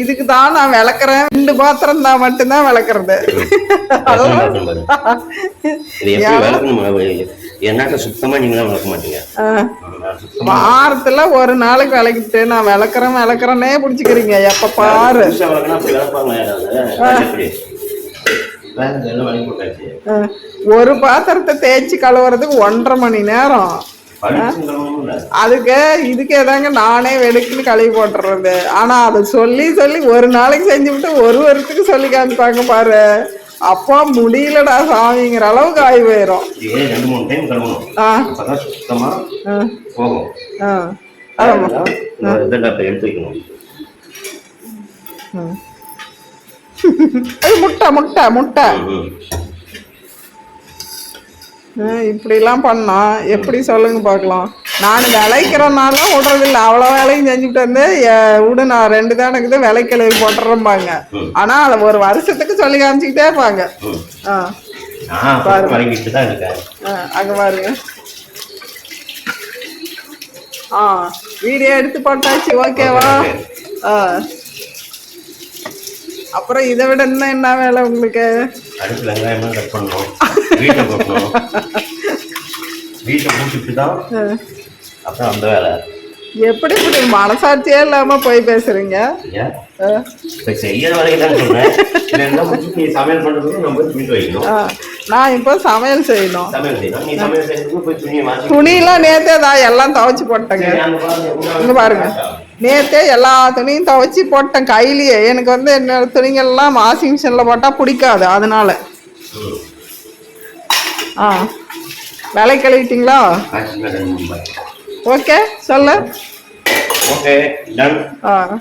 இதுக்கு தான் நான் விளக்குறேன். ரெண்டு பாத்திரம் தான் மட்டும்தான் விளக்குறது. என்னாட்ட சுத்தமா நீங்களும் விளக்க மாட்டீங்க. வாரத்துல ஒரு நாளைக்கு விளக்கிட்டு நான் விளக்குறேன் விளக்குறேனே பிடிச்சிக்கிறீங்க. எப்ப பாரு. ஒரு பாத்திரத்தை தேய்ச்சி கழுவுறதுக்கு ஒன்றரை மணி நேரம். அதுக்கு இதுக்கு ஏதாங்க நானே வெடுக்குன்னு கழுவி போட்டுறது. ஆனா அதை சொல்லி சொல்லி ஒரு நாளைக்கு செஞ்சு விட்டு ஒரு வருஷத்துக்கு சொல்லி காமிப்பாங்க பாரு. அப்பா முடியலடா சாமிங்கிற அளவுக்கு ஆகி போயிடும் ரெண்டு மூணு டைம் கழுவணும் அப்பதான் சுத்தமா போகும். முட்டை முட்டை முட்டை. இப்படிலாம் பண்ணா எப்படி சொல்லுங்க பார்க்கலாம். நான் விளைக்கிறனால விடுறதில்ல. அவ்வளோ வேலையும் செஞ்சுட்டு வந்து விடு நான் ரெண்டு தான் விலை கிளவி போட்டுறம்பாங்க. ம். ஆனா அதை ஒரு வருஷத்துக்கு சொல்லி காமிச்சிக்கிட்டே இருப்பாங்க. ஆ. தான் இருக்கேன். ஆ, அங்க பாருங்க. ஆ வீடியோ எடுத்து போட்டாச்சு ஓகேவா? ஆ. அப்புறம் இதை விட இன்னும் என்ன வேலை உங்களுக்கு? வீட்டை போட்டணும் வீட்டை பூட்டிட்டு தான். அப்புறம் அந்த வேலை. எப்படி இப்படி மனசாட்சியே இல்லாம போய் பேசுறீங்க? என்ன நான் இப்போ சமையல் செய்யணும். துணியெல்லாம் நேத்தே தான் எல்லாம் துவைச்சு போட்டேங்க. இங்க பாருங்க. நேத்தே எல்லா துணியும் துவைச்சி போட்டேன் கையிலேயே. எனக்கு வந்து என்னோட துணிகள்லாம் வாஷிங் மிஷினில் போட்டால் பிடிக்காது அதனால. ஆ. விலை கழுவிட்டீங்களா. ஓகே சொல்லு. ஓகே ஆ.